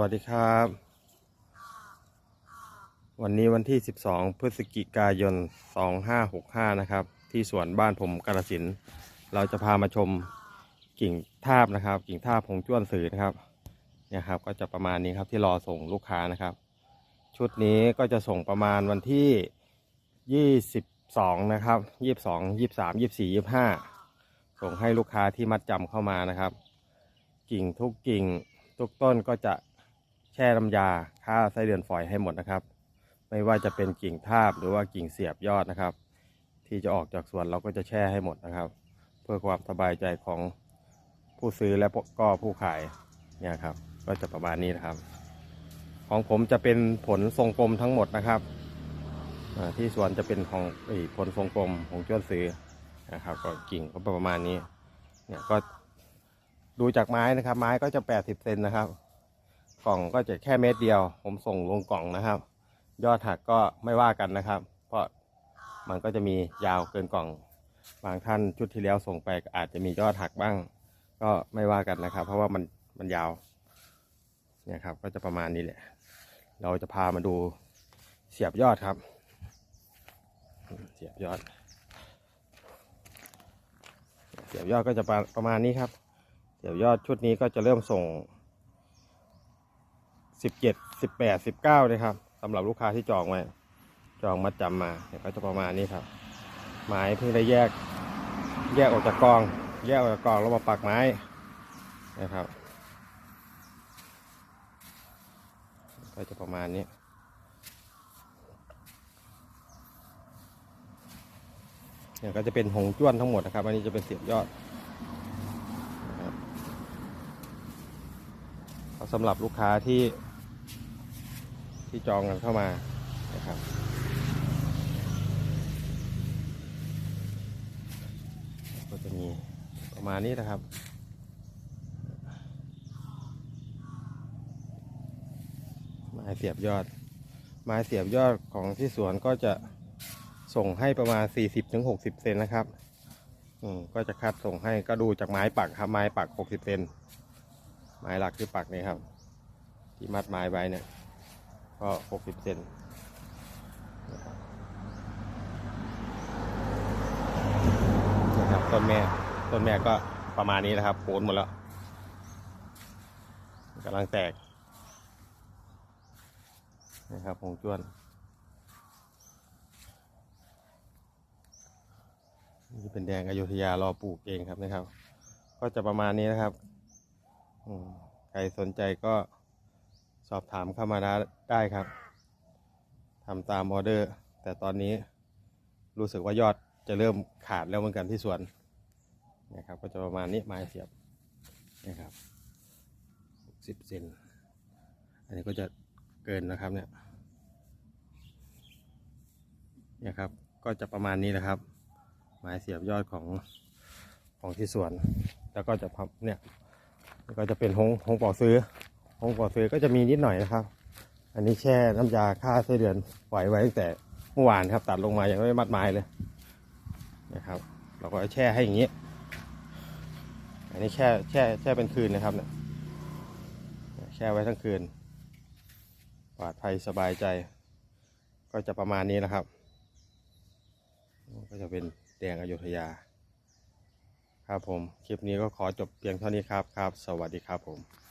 วัสดีครับ วันนี้วันที่ 12 พฤศจิกายน 2565 นะครับ ที่สวนบ้านผมกาลสิน เราจะพามาชมกิ่งทาบนะครับ กิ่งทาบผงจ้วนสื่อนะครับเนี่ยครับ ก็จะประมาณนี้ครับที่รอส่งลูกค้านะครับ ชุดนี้ก็จะส่งประมาณวันที่ 22 นะครับ 22 23 24 25 ส่งให้ลูกค้าที่มัดจำเข้ามานะครับ กิ่งทุกกิ่งทุกต้นก็จะ แช่น้ำยาฆ่าไส้เดือนฝอยให้หมดนะครับ ไม่ว่าจะเป็นกิ่งทาบหรือว่ากิ่งเสียบยอดนะครับ ที่จะออกจากสวนเราก็จะแช่ให้หมดนะครับ เพื่อความสบายใจของผู้ซื้อและก็ผู้ขายเนี่ยครับ ก็จะประมาณนี้นะครับ ของผมจะเป็นผลทรงกลมทั้งหมดนะครับที่สวนจะเป็นของผลทรงกลมของจ้วนซื้อนะครับก็กิ่งก็ประมาณนี้เนี่ยก็ดูจากไม้นะครับ ไม้ก็จะ 80เซนนะครับ กล่องก็จะแค่เม็ดเดียว ผมส่งลงกล่องนะครับ ยอดหักก็ไม่ว่ากันนะครับ เพราะมันก็จะมียาวเกินกล่อง บางท่านชุดที่แล้วส่งไปอาจจะมียอดหักบ้าง ก็ไม่ว่ากันนะครับ เพราะว่ามันมันยาวเนี่ยครับ ก็จะประมาณนี้แหละ เราจะพามาดูเสียบยอดครับ เสียบยอด เสียบยอดก็จะประประมาณนี้ครับเดี๋ยวยอดชุดนี้ก็จะเริ่มส่ง สิบเจ็ดสิบแปดสิบเก้าเลยครับสำหรับลูกค้าที่จองไว้ จองมัดจำมาเนี่ยก็จะประมาณนี้ครับ ไม้เพิ่งได้แยก แยกออกจากกอง แยกออกจากกองแล้วมาปักไม้นะครับ ก็จะประมาณนี้เนี่ยก็จะเป็นหงจ้วนทั้งหมดนะครับอันนี้จะเป็นเสียบยอดสำหรับลูกค้าที่ ที่จองกันเข้ามานะครับ ก็จะมีประมาณนี้นะครับไม้เสียบยอด ไม้เสียบยอดของที่สวนก็จะส่งให้ประมาณ 40-60 เซนนะครับ อืมก็จะคัดส่งให้ก็ดูจากไม้ปักครับไม้ปัก 60 เซนไม้หลักที่ปักนี่ครับ ที่มัดไม้ไว้เนี่ย ก็หกสิบเซนนะครับต้นแม่ต้นแม่ก็ประมาณนี้นะครับโคนหมดแล้วกำลังแตกนะครับผงจ้วนนี่เป็นแดงอยุธยารอปลูกเองครับนะครับ ก็จะประมาณนี้นะครับใครสนใจก็ อบถามเข้ามาได้ครับทำตามออเดอร์ แต่ตอนนี้รู้สึกว่ายอดจะเริ่มขาดแล้วเหมือนกันที่สวนนะครับ ก็จะประมาณนี้ไม้เสียบนะครับสิบเซนอันนี้ก็จะเกินนะครับเนี่ยนี่ยครับ ก็จะประมาณนี้นะครับ ไม้เสียบยอดของของที่สวน แล้วก็จะพับเนี่ยก็จะเป็นหงหงปอกซื้อ หงปอซื้อก็จะมีนิดหน่อยนะครับ อันนี้แช่น้ำยาฆ่าไส้เดือนปล่อยไว้ตั้งแต่เมื่อวานครับตัดลงมายังไม่มัดไม้เลยนะครับ เราก็แช่ให้อย่างนี้ อันนี้แช่แช่แช่เป็นคืนนะครับเนี่ยแช่ไว้ทั้งคืนปลอดภัยสบายใจ ก็จะประมาณนี้นะครับ ก็จะเป็นแดงอยุธยา ครับผม คลิปนี้ก็ขอจบเพียงเท่านี้ครับครับ สวัสดีครับผม